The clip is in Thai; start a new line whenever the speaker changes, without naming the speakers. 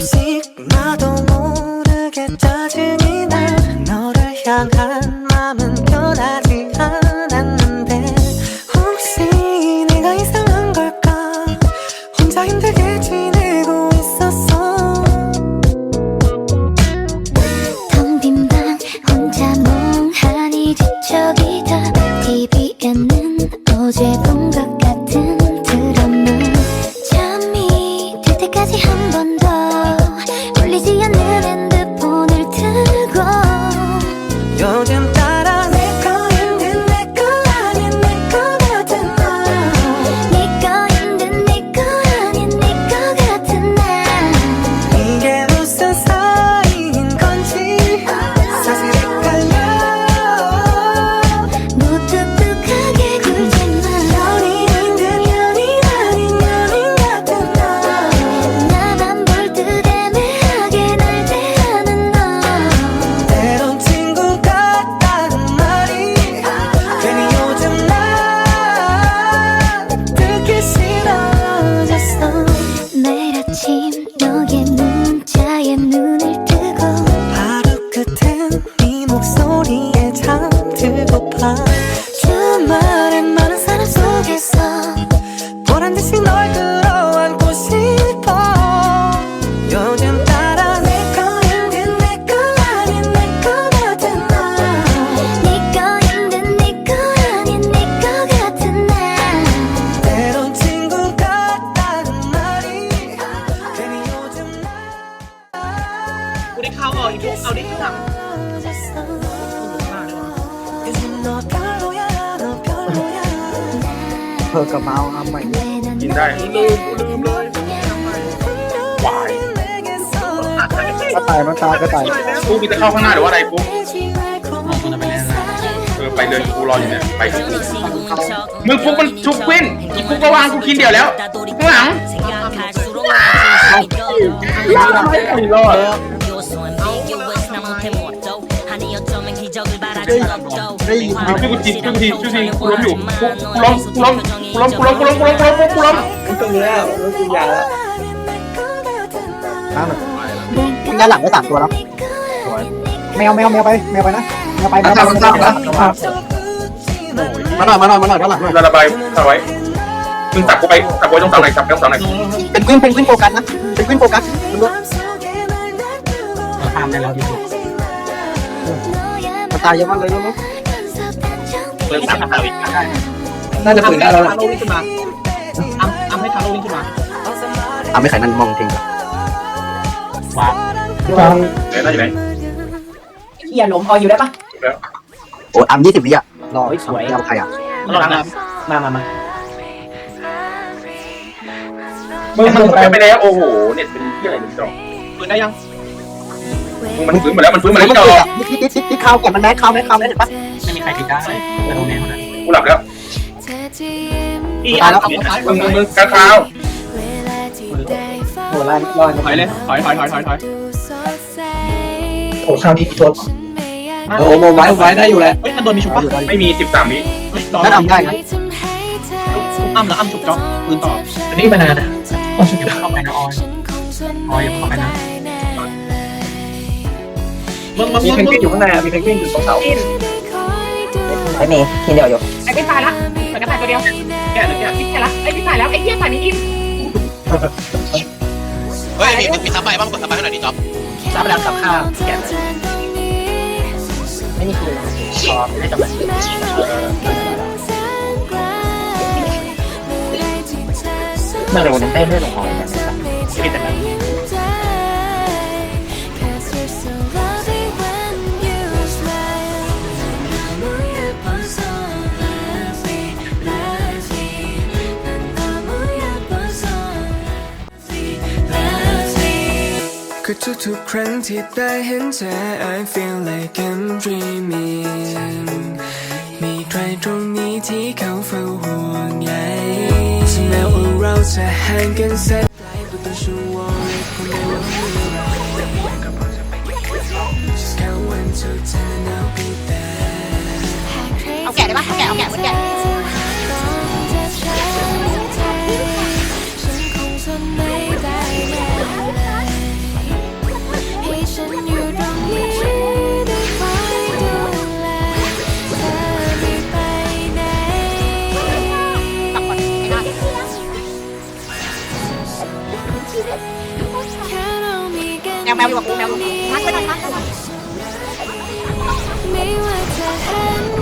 See. 말해 많은 이거 우리 가워 아, 우리 항상
就是我。 เพิ่
มกับเมาส์ครับใหม่
กินได้ลืมกูลืมเลยหวาย
ก็ตายมันตายก็ตาย
กูมีจะเข้าข้างหน้าหรือว่าอะไรกู
มันไปแล้ว
เออไปเลยกูรออยู่เนี่ยไปมึงฟุกมันชุบควินอีกฟุกก็วางกูคินเดียวแล้วข้างหลัง
รอด
ไม่รอด
ได้ยินครับ
ช่วยกูทีช่วยกูทีช่วยกูทีกูล้มอยู่กูล้มกูล้มกูล้มกูล้มกูล้มกูล้มกูล้มกูล้มกู
ตรงแล้วมันกินยาแล้วน้ำหน่อยกินยาหลังไปสามตัวแล้วแมวแมวแมวไปแมวไปนะแมวไปแมวไปมาหน่อยมาหน่อยมาหน่อยมาหน่อยด้านหลังหน่อย
ระบายเอาไว้มึงจับกูไปจับไว้ตรงเสาไหนจับตรงเสาไหน
เป็นขึ้นเป็นขึ้นโฟกัสนะเป็นขึ้นโฟกัสตามได้แล้วดีมัน ตายเยอะมากเลยลูก
เริ่มสามนาที
น่าจะปืนได้แล้วล่ะ
ทาโร่วิ่งขึ้นมาอ้ำอ้ำให้ทาโร่วิ่งขึ้นมา
ทำให้ใครนั่นมองทิ้ง
ว้าว
จัง
ไหนน่าอยู่ไหน
เฮียล้มพออยู่ได้ปะ
โอ้อัมยี่สิบวิอะรอสวยเอาใครอะ
ข้างหลังนะ
มามามา
มึงมันไปแล้วโอ้โหเน็ตเป็นที่อะไรมึงจอปืนได้ยัง มึงมันฟื้นมาแล้วมันฟื้นมาแล้วจอ
ทิศทิศทิศทิศเข้าก่อนมันแม็กเข้าแม็กเข้าแม็กเห็นปะ
ไม่มีใครติดได้แต่โดนแน่เท่านั้นกูหลับแล้ว
ตายแล้ว
มึงมึงมึงกระเท้า
โหไล่รอด
ถอยเลยถอยถอยถอยถอยถอย
โอ้คราวนี้โดนโอ้โมไว้ไว้ได้อยู่แหละ
เฮ้ยมันโดนมีชุบปะไม่มีสิบสามวิ
นั่นทำได้นะ
อ้ำแล้วอ้ำชุบจ็อกปืนต่อ
อันนี้มานานอะ
อ้อชุบเข้าไปนะออยออยเข้าไปนะ มึงมึง
มี
มึง
เพนกวินอยู่ข้างในอะมีเพนกวินอยู่ตรงเสา
ไม่มีทีเดียวอยู่
ไอ้พี่ตายละเหมือนกันตายตัวเดียว
แก่หรือแก่
พี่ตายละไอ้พี่ตายแล้วไอ้เหี้ยตายนี้อิ่ม
เฮ้ยมีมีซับไปบ้างกดซับไปให้หน่อยดิจ๊อบ
ซับแล้วซับข้าวแกะไม่นี่คือชอบไม่ได้กำลังเมื่อเราเต้นเรื่องของเนี่ย
คือทุกๆครั้งที่ได้เห็นเธอ I feel like I'm dreaming มีใครตรงนี้ที่เขาเฝ้าห่วงใยถึงแม้ว่าเราจะห่างกันแสนไกล but don't you worry คงไม่ว่าเมื่อไร Just count one two ten and I'll be there
เอาแกะได้ปะเอาแกะเอาแกะเหมือนแกะ
แมวแมวอยู่กับกูแมวอยู่กับกหน่อยมัดไปหน่อย